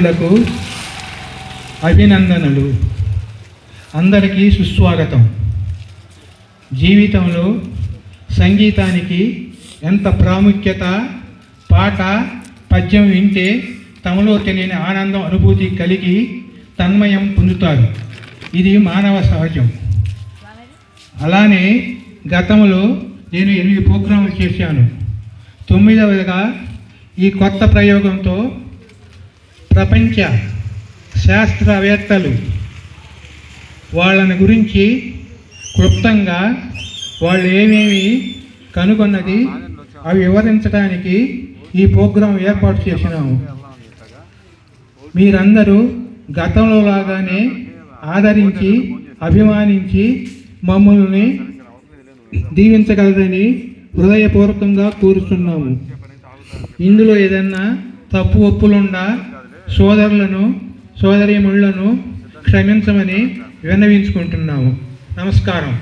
లకు అభినందనలు. అందరికీ సుస్వాగతం. జీవితంలో సంగీతానికి ఎంత ప్రాముఖ్యత పాట పద్యం వింటే తమలో తెలియని ఆనందం అనుభూతి కలిగి తన్మయం పొందుతారు. ఇది మానవ సహజం. అలానే గతంలో నేను ఎనిమిది ప్రోగ్రాములు చేశాను. తొమ్మిదవదిగా ఈ కొత్త ప్రయోగంతో ప్రపంచ శాస్త్రవేత్తలు వాళ్ళని గురించి క్లుప్తంగా వాళ్ళు ఏమేమి కనుగొన్నది అవి వివరించడానికి ఈ ప్రోగ్రాం ఏర్పాటు చేసినాము. మీరందరూ గతంలో లాగానే ఆదరించి అభిమానించి మమ్మల్ని దీవించగలరని హృదయపూర్వకంగా కోరుతున్నాము ఇందులో ఏదన్నా తప్పు ఒప్పులుండా సోదరులను సోదరీమణులను క్షమించమని విన్నవించుకుంటున్నాము. నమస్కారం.